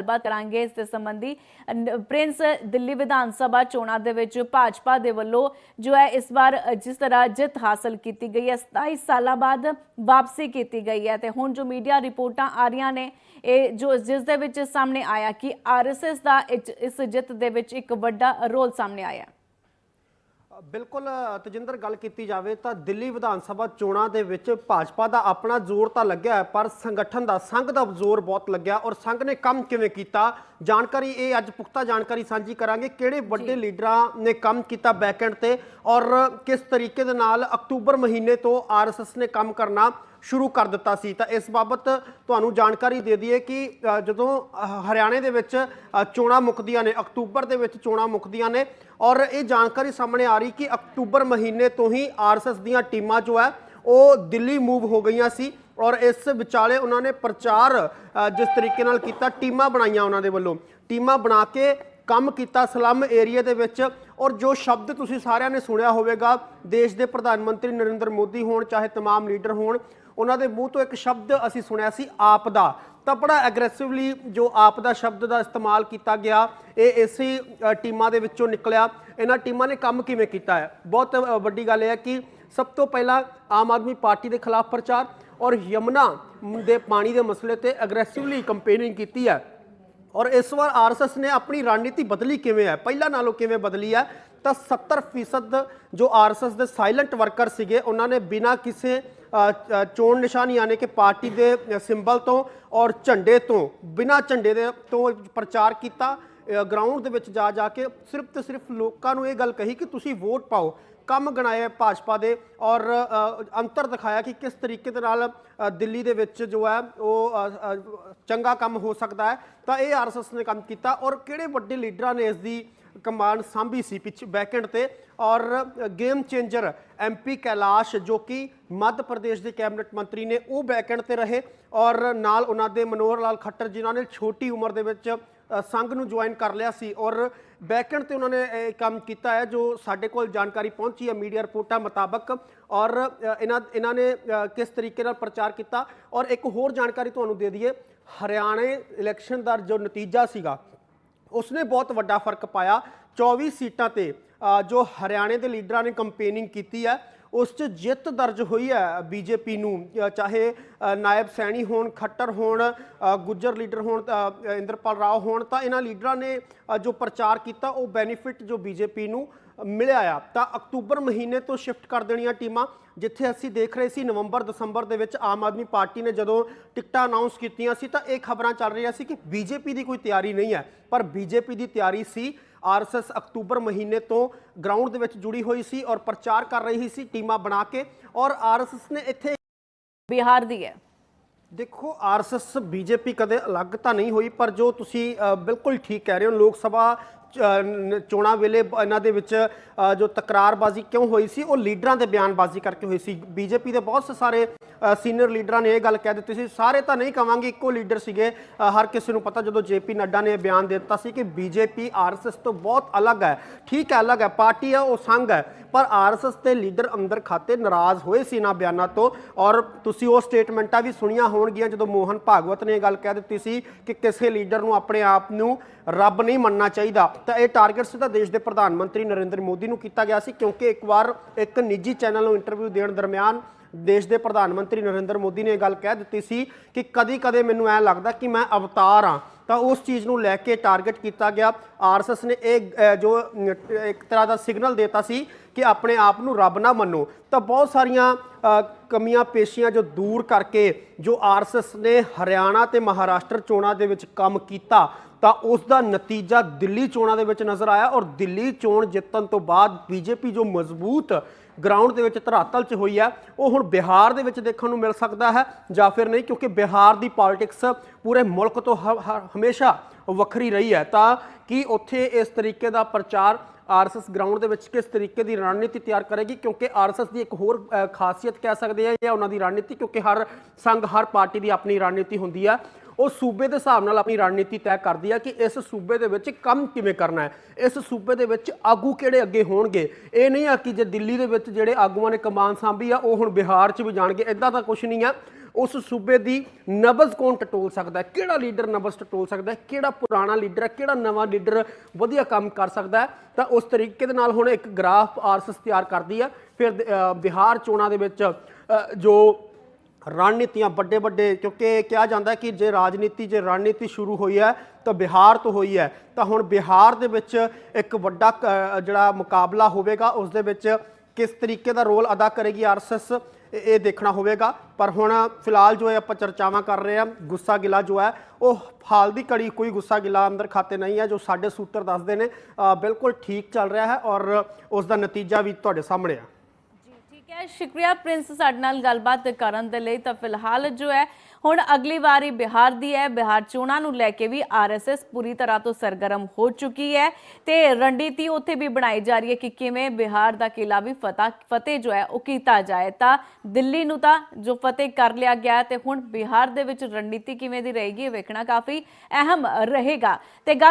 ਗੱਲਬਾਤ ਕਰਾਂਗੇ ਇਸ ਦੇ ਸੰਬੰਧੀ। ਪ੍ਰਿੰਸ, ਦਿੱਲੀ ਵਿਧਾਨ ਸਭਾ ਚੋਣਾਂ ਦੇ ਵਿੱਚ ਭਾਜਪਾ ਦੇ ਵੱਲੋਂ ਜੋ ਹੈ ਇਸ ਵਾਰ ਜਿਸ ਤਰ੍ਹਾਂ ਜਿੱਤ ਹਾਸਲ ਕੀਤੀ ਗਈ ਹੈ 27 ਸਾਲਾਂ ਬਾਅਦ ਵਾਪਸੀ ਕੀਤੀ ਗਈ ਹੈ। ਤੇ ਹੁਣ ਜੋ ਮੀਡੀਆ ਰਿਪੋਰਟਾਂ ਆ ਰਹੀਆਂ ਨੇ, ਇਹ ਜੋ ਜਿਸ ਦੇ ਵਿੱਚ ਸਾਹਮਣੇ ਆਇਆ ਕਿ ਆਰਐਸਐਸ ਦਾ ਇਸ- ਇਸ ਜਿੱਤ ਦੇ ਵਿੱਚ ਇੱਕ ਵੱਡਾ ਰੋਲ ਸਾਹਮਣੇ ਆਇਆ। ਬਿਲਕੁਲ ਤਜਿੰਦਰ ਗੱਲ ਕੀਤੀ ਜਾਵੇ ਤਾਂ ਦਿੱਲੀ ਵਿਧਾਨ ਸਭਾ ਚੋਣਾਂ ਦੇ ਵਿੱਚ ਭਾਜਪਾ ਦਾ ਆਪਣਾ ਜ਼ੋਰ ਤਾਂ ਲੱਗਿਆ ਹੈ, ਪਰ ਸੰਗਠਨ ਦਾ ਸੰਘ ਦਾ ਜ਼ੋਰ ਬਹੁਤ ਲੱਗਿਆ ਔਰ ਸੰਘ ਨੇ ਕੰਮ ਕਿਵੇਂ ਕੀਤਾ? ਜਾਣਕਾਰੀ ਇਹ ਅੱਜ ਪੁਖਤਾ ਜਾਣਕਾਰੀ ਸਾਂਝੀ ਕਰਾਂਗੇ ਕਿਹੜੇ ਵੱਡੇ ਲੀਡਰਾਂ ਨੇ ਕੰਮ ਕੀਤਾ ਬੈਕਐਂਡ ਤੇ ਔਰ ਕਿਸ ਤਰੀਕੇ ਦੇ ਨਾਲ ਅਕਤੂਬਰ ਮਹੀਨੇ ਤੋਂ ਆਰਐਸਐਸ ਨੇ ਕੰਮ ਕਰਨਾ ਸ਼ੁਰੂ ਕਰ ਦਿੱਤਾ ਸੀ। ਤਾਂ ਇਸ ਬਾਬਤ ਤੁਹਾਨੂੰ ਜਾਣਕਾਰੀ ਦੇ ਦਈਏ ਕਿ ਜਦੋਂ ਹਰਿਆਣੇ ਦੇ ਵਿੱਚ ਚੋਣਾਂ ਮੁੱਕਦੀਆਂ ਨੇ, ਅਕਤੂਬਰ ਦੇ ਵਿੱਚ ਚੋਣਾਂ ਮੁੱਕਦੀਆਂ ਨੇ, ਔਰ ਇਹ ਜਾਣਕਾਰੀ ਸਾਹਮਣੇ ਆ ਰਹੀ ਕਿ ਅਕਤੂਬਰ ਮਹੀਨੇ ਤੋਂ ਹੀ ਆਰਐਸਐਸ ਦੀਆਂ ਟੀਮਾਂ ਜੋ ਹੈ, ਉਹ ਦਿੱਲੀ ਮੂਵ ਹੋ ਗਈਆਂ ਸੀ, ਔਰ ਇਸ ਵਿਚਾਲੇ ਉਹਨਾਂ ਨੇ ਪ੍ਰਚਾਰ ਜਿਸ ਤਰੀਕੇ ਨਾਲ ਕੀਤਾ, ਟੀਮਾਂ ਬਣਾਈਆਂ ਉਹਨਾਂ ਦੇ ਵੱਲੋਂ। ਟੀਮਾਂ ਬਣਾ ਕੇ ਕੰਮ ਕੀਤਾ ਸਲਮ ਏਰੀਆ ਦੇ ਵਿੱਚ ਔਰ ਜੋ ਸ਼ਬਦ ਤੁਸੀਂ ਸਾਰਿਆਂ ਨੇ ਸੁਣਿਆ ਹੋਵੇਗਾ ਦੇਸ਼ ਦੇ ਪ੍ਰਧਾਨ ਮੰਤਰੀ ਨਰਿੰਦਰ ਮੋਦੀ ਹੋਣ ਚਾਹੇ तमाम ਲੀਡਰ ਹੋਣ ਉਹਨਾਂ ਦੇ ਮੂੰਹ ਤੋਂ ਇੱਕ ਸ਼ਬਦ ਅਸੀਂ ਸੁਣਿਆ ਸੀ ਆਪ ਦਾ ਤਾਂ ਬੜਾ ਐਗਰੈਸਿਵਲੀ ਜੋ ਆਪ ਦਾ ਸ਼ਬਦ ਦਾ ਇਸਤੇਮਾਲ ਕੀਤਾ ਗਿਆ ਇਹ ਇਸੇ ਅ, ਟੀਮਾਂ ਦੇ ਵਿੱਚੋਂ ਨਿਕਲਿਆ ਇਹਨਾਂ ਟੀਮਾਂ ਨੇ ਕੰਮ ਕਿਵੇਂ ਕੀਤਾ ਹੈ ਬਹੁਤ ਅ, ਵੱਡੀ ਗੱਲ ਇਹ ਹੈ ਕਿ ਸਭ ਤੋਂ ਪਹਿਲਾਂ ਆਮ ਆਦਮੀ ਪਾਰਟੀ ਦੇ ਖਿਲਾਫ ਪ੍ਰਚਾਰ ਔਰ ਯਮਨਾ ਦੇ ਪਾਣੀ ਦੇ ਮਸਲੇ ਤੇ ਐਗਰੈਸਿਵਲੀ ਕੰਪੇਨਿੰਗ ਕੀਤੀ ਹੈ ਔਰ ਇਸ ਵਾਰ ਆਰਐਸਐਸ ਨੇ ਆਪਣੀ ਰਣਨੀਤੀ ਬਦਲੀ ਕਿਵੇਂ ਹੈ? ਪਹਿਲਾਂ ਨਾਲੋਂ ਕਿਵੇਂ ਬਦਲੀ ਹੈ? ਤਾਂ 70% ਜੋ ਆਰਐਸਐਸ ਦੇ ਸਾਇਲੈਂਟ ਵਰਕਰ ਸੀਗੇ, ਉਹਨਾਂ ਨੇ ਬਿਨਾਂ ਕਿਸੇ ਚੋਣ ਨਿਸ਼ਾਨ ਯਾਨੀ ਕਿ ਪਾਰਟੀ ਦੇ ਸਿੰਬਲ ਤੋਂ ਔਰ ਝੰਡੇ ਤੋਂ, ਬਿਨਾਂ ਝੰਡੇ ਦੇ ਤੋਂ ਪ੍ਰਚਾਰ ਕੀਤਾ। ਗਰਾਊਂਡ ਦੇ ਵਿੱਚ ਜਾ ਜਾ ਕੇ ਸਿਰਫ ਤੇ ਸਿਰਫ ਲੋਕਾਂ ਨੂੰ ਇਹ ਗੱਲ ਕਹੀ ਕਿ ਤੁਸੀਂ ਵੋਟ ਪਾਓ। ਕੰਮ ਗਣਾਏ ਭਾਜਪਾ ਦੇ ਔਰ ਅੰਤਰ ਦਿਖਾਇਆ ਕਿ ਕਿਸ ਤਰੀਕੇ ਦੇ ਨਾਲ ਦਿੱਲੀ ਦੇ ਵਿੱਚ ਜੋ ਹੈ ਉਹ ਚੰਗਾ ਕੰਮ ਹੋ ਸਕਦਾ ਹੈ। ਤਾਂ ਇਹ ਆਰਐਸਐਸ ਨੇ ਕੰਮ ਕੀਤਾ ਔਰ ਕਿਹੜੇ ਵੱਡੇ ਲੀਡਰਾਂ ਨੇ ਇਸ ਦੀ ਕਮਾਂਡ ਸਾਂਭੀ ਸੀ ਪਿੱਛੇ ਬੈਕਐਂਡ ਤੇ? ਔਰ ਗੇਮ ਚੇਂਜਰ ਐਮਪੀ ਕੈਲਾਸ਼ ਜੋ ਕਿ ਮੱਧ ਪ੍ਰਦੇਸ਼ ਦੇ ਕੈਬਨਿਟ ਮੰਤਰੀ ਨੇ, ਉਹ ਬੈਕਐਂਡ ਤੇ ਰਹੇ ਔਰ ਨਾਲ ਉਹਨਾਂ ਦੇ ਮਨੋਹਰ ਲਾਲ ਖੱਟਰ ਜਿਨ੍ਹਾਂ ਨੇ ਛੋਟੀ ਉਮਰ ਦੇ ਵਿੱਚ ਸੰਘ ਨੂੰ ਜੁਆਇਨ ਕਰ ਲਿਆ ਸੀ ਔਰ ਬੈਕਐਂਡ ਤੇ ਉਹਨਾਂ ਨੇ ਇਹ ਕੰਮ ਕੀਤਾ ਹੈ ਜੋ ਸਾਡੇ ਕੋਲ ਜਾਣਕਾਰੀ ਪਹੁੰਚੀ ਹੈ ਮੀਡੀਆ ਰਿਪੋਰਟਾਂ ਮੁਤਾਬਕ ਔਰ ਇਹਨਾਂ ਇਹਨਾਂ ਨੇ ਕਿਸ ਤਰੀਕੇ ਨਾਲ ਪ੍ਰਚਾਰ ਕੀਤਾ ਔਰ ਇੱਕ ਹੋਰ ਜਾਣਕਾਰੀ ਤੁਹਾਨੂੰ ਦੇ ਦਈਏ, ਹਰਿਆਣੇ ਇਲੈਕਸ਼ਨ ਦਾ ਜੋ ਨਤੀਜਾ ਸੀਗਾ, ਉਸਨੇ ਬਹੁਤ ਵੱਡਾ ਫ਼ਰਕ ਪਾਇਆ 24 ਸੀਟਾਂ ਤੇ ਜੋ ਹਰਿਆਣੇ ਦੇ ਲੀਡਰਾਂ ਨੇ ਕੰਪੇਨਿੰਗ ਕੀਤੀ ਹੈ ਉਸ 'ਚ ਜਿੱਤ ਦਰਜ ਹੋਈ ਹੈ ਬੀਜੇਪੀ ਨੂੰ। ਚਾਹੇ ਨਾਇਬ ਸੈਣੀ ਹੋਣ, ਖੱਟਰ ਹੋਣ ਗੁੱਜਰ ਲੀਡਰ ਹੋਣ ਇੰਦਰਪਾਲ ਰਾਓ ਹੋਣ, ਤਾਂ ਇਹਨਾਂ ਲੀਡਰਾਂ ਨੇ ਜੋ ਪ੍ਰਚਾਰ ਕੀਤਾ, ਉਹ ਬੈਨੀਫਿਟ ਜੋ ਬੀਜੇਪੀ ਨੂੰ ਮਿਲਿਆ ਆ। ਤਾਂ ਅਕਤੂਬਰ ਮਹੀਨੇ ਤੋਂ ਸ਼ਿਫਟ ਕਰ ਦੇਣੀਆਂ ਟੀਮਾਂ, ਜਿੱਥੇ ਅਸੀਂ ਦੇਖ ਰਹੇ ਸੀ ਨਵੰਬਰ, ਦਸੰਬਰ ਦੇ ਵਿੱਚ ਆਮ ਆਦਮੀ ਪਾਰਟੀ ਨੇ ਜਦੋਂ ਟਿਕਟਾਂ ਅਨਾਉਂਸ ਕੀਤੀਆਂ ਸੀ, ਤਾਂ ਇਹ ਖਬਰਾਂ ਚੱਲ ਰਹੀਆਂ ਸੀ ਕਿ ਬੀਜੇਪੀ ਦੀ ਕੋਈ ਤਿਆਰੀ ਨਹੀਂ ਹੈ। ਪਰ ਬੀਜੇਪੀ ਦੀ ਤਿਆਰੀ ਸੀ ਆਰਐਸਐਸ ਅਕਤੂਬਰ ਮਹੀਨੇ ਤੋਂ ਗਰਾਊਂਡ ਦੇ ਵਿੱਚ ਜੁੜੀ ਹੋਈ ਸੀ ਔਰ ਪ੍ਰਚਾਰ ਕਰ ਰਹੀ ਸੀ ਟੀਮਾਂ ਬਣਾ ਕੇ ਔਰ ਆਰਐਸਐਸ ਨੇ ਇੱਥੇ ਬਿਹਾਰ ਦੀ ਹੈ। ਦੇਖੋ ਆਰਐਸਐਸ ਬੀਜੇਪੀ ਕਦੇ ਅਲੱਗ ਤਾਂ ਨਹੀਂ ਹੋਈ ਪਰ ਜੋ ਤੁਸੀਂ ਬਿਲਕੁਲ ਠੀਕ ਕਹਿ ਰਹੇ ਹੋ ਲੋਕ ਸਭਾ ਚੋਣਾਂ ਵੇਲੇ ਇਹਨਾਂ ਦੇ ਵਿੱਚ ਜੋ ਤਕਰਾਰਬਾਜ਼ੀ ਕਿਉਂ ਹੋਈ ਸੀ ਉਹ ਲੀਡਰਾਂ ਦੇ ਬਿਆਨਬਾਜ਼ੀ ਕਰਕੇ ਹੋਈ ਸੀ। ਬੀਜੇਪੀ ਦੇ ਬਹੁਤ ਸਾਰੇ ਸੀਨੀਅਰ ਲੀਡਰਾਂ ਨੇ ਇਹ ਗੱਲ ਕਹਿ ਦਿੱਤੀ ਸੀ। ਸਾਰੇ ਤਾਂ ਨਹੀਂ ਕਵਾਂਗੇ ਇੱਕੋ ਲੀਡਰ ਸੀਗੇ। ਹਰ ਕਿਸੇ ਨੂੰ ਪਤਾ ਜਦੋਂ ਜੇਪੀ ਨੱਡਾ ਨੇ ਇਹ ਬਿਆਨ ਦੇ ਦਿੱਤਾ ਸੀ ਕਿ ਬੀਜੇਪੀ ਆਰਐਸਐਸ ਤੋਂ ਬਹੁਤ ਅਲੱਗ ਹੈ। ਠੀਕ ਹੈ, ਅਲੱਗ ਹੈ, ਪਾਰਟੀ ਹੈ, ਉਹ ਸੰਘ ਹੈ। ਪਰ ਆਰਐਸਐਸ ਦੇ ਲੀਡਰ ਅੰਦਰ ਖਾਤੇ ਨਾਰਾਜ਼ ਹੋਏ ਸੀ ਇਹਨਾਂ ਬਿਆਨਾਂ ਤੋਂ। ਔਰ ਤੁਸੀਂ ਉਹ ਸਟੇਟਮੈਂਟਾਂ ਵੀ ਸੁਣੀਆਂ ਹੋਣਗੀਆਂ ਜਦੋਂ ਮੋਹਨ ਭਾਗਵਤ ਨੇ ਇਹ ਗੱਲ ਕਹਿ ਦਿੱਤੀ ਸੀ ਕਿ ਕਿਸੇ ਲੀਡਰ ਨੂੰ ਆਪਣੇ ਆਪ ਨੂੰ ਰੱਬ ਨਹੀਂ ਮੰਨਣਾ ਚਾਹੀਦਾ। ਤਾਂ ਇਹ ਟਾਰਗੇਟ ਸਿੱਧਾ ਦੇਸ਼ ਦੇ ਪ੍ਰਧਾਨ ਮੰਤਰੀ ਨਰਿੰਦਰ ਮੋਦੀ ਨੂੰ ਕੀਤਾ ਗਿਆ ਸੀ, ਕਿਉਂਕਿ ਇੱਕ ਵਾਰ ਇੱਕ ਨਿੱਜੀ ਚੈਨਲ ਨੂੰ ਇੰਟਰਵਿਊ ਦੇਣ ਦਰਮਿਆਨ ਦੇਸ਼ ਦੇ ਪ੍ਰਧਾਨ ਮੰਤਰੀ ਨਰਿੰਦਰ ਮੋਦੀ ਨੇ ਇਹ ਗੱਲ ਕਹਿ ਦਿੱਤੀ ਸੀ ਕਿ ਕਦੀ-ਕਦੇ ਮੈਨੂੰ ਐ ਲੱਗਦਾ ਕਿ ਮੈਂ ਅਵਤਾਰ ਹਾਂ। ਤਾਂ ਉਸ ਚੀਜ਼ ਨੂੰ ਲੈ ਕੇ ਟਾਰਗੇਟ ਕੀਤਾ ਗਿਆ। ਆਰਐਸਐਸ ਨੇ ਇਹ ਜੋ ਇੱਕ ਤਰ੍ਹਾਂ ਦਾ ਸਿਗਨਲ ਦਿੱਤਾ ਸੀ ਕਿ ਆਪਣੇ ਆਪ ਨੂੰ ਰੱਬ ਨਾ ਮੰਨੋ, ਤਾਂ ਬਹੁਤ ਸਾਰੀਆਂ ਕਮੀਆਂ ਪੇਸ਼ੀਆਂ ਜੋ ਦੂਰ ਕਰਕੇ ਜੋ ਆਰਐਸਐਸ ਨੇ ਹਰਿਆਣਾ ਤੇ ਮਹਾਰਾਸ਼ਟਰ ਚੋਣਾਂ ਦੇ ਵਿੱਚ ਕੰਮ ਕੀਤਾ, ਤਾਂ ਉਸ ਦਾ ਨਤੀਜਾ ਦਿੱਲੀ ਚੋਣਾਂ ਦੇ ਵਿੱਚ ਨਜ਼ਰ ਆਇਆ ਔਰ ਦਿੱਲੀ ਚੋਣ ਜਿੱਤਣ ਤੋਂ ਬਾਅਦ ਬੀਜੇਪੀ ਜੋ ਮਜ਼ਬੂਤ ਗਰਾਊਂਡ ਦੇ ਵਿੱਚ ਧਰਾਤਲ 'ਚ ਹੋਈ ਹੈ, ਉਹ ਹੁਣ ਬਿਹਾਰ ਦੇ ਵਿੱਚ ਦੇਖਣ ਨੂੰ ਮਿਲ ਸਕਦਾ ਹੈ ਜਾਂ ਫਿਰ ਨਹੀਂ, ਕਿਉਂਕਿ ਬਿਹਾਰ ਦੀ ਪੋਲਿਟਿਕਸ ਪੂਰੇ ਮੁਲਕ ਤੋਂ ਹ- ਹਮੇਸ਼ਾ ਵੱਖਰੀ ਰਹੀ ਹੈ। ਤਾਂ ਕਿ ਉੱਥੇ ਇਸ ਤਰੀਕੇ ਦਾ ਪ੍ਰਚਾਰ ਆਰਐਸਐਸ ਗਰਾਊਂਡ ਦੇ ਵਿੱਚ ਕਿਸ ਤਰੀਕੇ ਦੀ ਰਣਨੀਤੀ ਤਿਆਰ ਕਰੇਗੀ? ਕਿਉਂਕਿ ਆਰਐਸਐਸ ਦੀ ਇੱਕ ਹੋਰ ਖਾਸੀਅਤ ਕਹਿ ਸਕਦੇ ਆ, ਜਾਂ ਉਹਨਾਂ ਦੀ ਰਣਨੀਤੀ, ਕਿਉਂਕਿ ਹਰ ਸੰਘ, ਹਰ ਪਾਰਟੀ ਦੀ ਆਪਣੀ ਰਣਨੀਤੀ ਹੁੰਦੀ ਆ। ਉਹ ਸੂਬੇ ਦੇ ਹਿਸਾਬ ਨਾਲ ਆਪਣੀ ਰਣਨੀਤੀ ਤੈਅ ਕਰਦੀ ਹੈ ਕਿ ਇਸ ਸੂਬੇ ਦੇ ਵਿੱਚ ਕੰਮ ਕਿਵੇਂ ਕਰਨਾ ਹੈ। ਇਸ ਸੂਬੇ ਦੇ ਵਿੱਚ ਆਗੂ ਕਿਹੜੇ ਅੱਗੇ ਹੋਣਗੇ? ਇਹ ਨਹੀਂ ਆ ਕਿ ਜੇ ਦਿੱਲੀ ਦੇ ਵਿੱਚ ਜਿਹੜੇ ਆਗੂਆਂ ਨੇ ਕਮਾਨ ਸਾਂਭੀ ਆ, ਉਹ ਹੁਣ ਬਿਹਾਰ 'ਚ ਵੀ ਜਾਣਗੇ। ਇਦਾਂ ਤਾਂ ਕੁਝ ਨਹੀਂ ਆ। ਉਸ ਸੂਬੇ ਦੀ ਨਬਜ਼ ਕੌਣ ਟਟੋਲ ਸਕਦਾ ਹੈ? ਕਿਹੜਾ ਲੀਡਰ ਨਬਜ਼ ਟਟੋਲ ਸਕਦਾ ਹੈ? ਕਿਹੜਾ ਪੁਰਾਣਾ ਲੀਡਰ ਹੈ? ਕਿਹੜਾ ਨਵਾਂ ਲੀਡਰ ਵਧੀਆ ਕੰਮ ਕਰ ਸਕਦਾ ਹੈ? ਤਾਂ ਉਸ ਤਰੀਕੇ ਦੇ ਨਾਲ ਹੁਣ ਇੱਕ ਗ੍ਰਾਫ ਆਰਐਸਐਸ ਤਿਆਰ ਕਰਦੀ ਹੈ ਫਿਰ ਬਿਹਾਰ ਚੋਣਾਂ ਦੇ ਵਿੱਚ ਜੋ ਰਣਨੀਤੀਆਂ ਵੱਡੇ ਵੱਡੇ, ਕਿਉਂਕਿ ਕਿਹਾ ਜਾਂਦਾ ਕਿ ਜੇ ਰਾਜਨੀਤੀ, ਜੇ ਰਣਨੀਤੀ ਸ਼ੁਰੂ ਹੋਈ ਹੈ, ਤਾਂ ਬਿਹਾਰ ਤੋਂ ਹੋਈ ਹੈ। ਤਾਂ ਹੁਣ ਬਿਹਾਰ ਦੇ ਵਿੱਚ ਇੱਕ ਵੱਡਾ ਜਿਹੜਾ ਮੁਕਾਬਲਾ ਹੋਵੇਗਾ, ਉਸ ਦੇ ਵਿੱਚ ਕਿਸ ਤਰੀਕੇ ਦਾ ਰੋਲ ਅਦਾ ਕਰੇਗੀ ਆਰਐਸਐਸ? ਇਹ ਦੇਖਣਾ ਹੋਵੇਗਾ। ਪਰ ਹੁਣ ਫਿਲਹਾਲ ਜੋ ਹੈ ਆਪਾਂ ਚਰਚਾਵਾਂ ਕਰ ਰਹੇ ਹਾਂ ਗੁੱਸਾ ਗਿਲਾ ਜੋ ਹੈ, ਉਹ ਹਾਲ ਦੀ ਘੜੀ ਕੋਈ ਗੁੱਸਾ ਗਿਲਾ ਅੰਦਰ ਖਾਤੇ ਨਹੀਂ ਹੈ, ਜੋ ਸਾਡੇ ਸੂਤਰ ਦੱਸਦੇ ਨੇ। ਬਿਲਕੁਲ ਠੀਕ ਚੱਲ ਰਿਹਾ ਹੈ ਔਰ ਉਸ ਦਾ ਨਤੀਜਾ ਵੀ ਤੁਹਾਡੇ ਸਾਹਮਣੇ ਆ। ਠੀਕ ਹੈ ਸ਼ੁਕਰੀਆ ਪ੍ਰਿੰਸ ਸਾਡੇ ਨਾਲ ਗੱਲਬਾਤ ਕਰਨ ਦੇ ਲਈ ਤਾਂ ਫਿਲਹਾਲ ਜੋ ਹੈ, ਹੁਣ ਅਗਲੀ ਵਾਰੀ ਬਿਹਾਰ ਦੀ ਹੈ। ਬਿਹਾਰ ਚੋਣਾਂ ਨੂੰ ਲੈ ਕੇ ਵੀ ਆਰਐਸਐਸ ਪੂਰੀ ਤਰ੍ਹਾਂ ਤੋਂ ਸਰਗਰਮ ਹੋ ਚੁੱਕੀ ਹੈ ਤੇ ਰਣਨੀਤੀ ਉੱਥੇ ਵੀ ਬਣਾਈ ਜਾ ਰਹੀ ਹੈ ਕਿ ਕਿਵੇਂ ਬਿਹਾਰ ਦਾ ਕਿਲਾ ਵੀ ਫਤਹ ਫਤਿਹ ਜੋ ਹੈ, ਉਹ ਕੀਤਾ ਜਾਏ। ਤਾਂ ਦਿੱਲੀ ਨੂੰ ਤਾਂ ਜੋ ਫਤਿਹ ਕਰ ਲਿਆ ਗਿਆ ਤੇ ਹੁਣ ਬਿਹਾਰ ਦੇ ਵਿੱਚ ਰਣਨੀਤੀ ਕਿਵੇਂ ਦੀ ਰਹੇਗੀ, ਇਹ ਵੇਖਣਾ ਕਾਫੀ ਅਹਿਮ ਰਹੇਗਾ। ਤੇ ਗੱਲ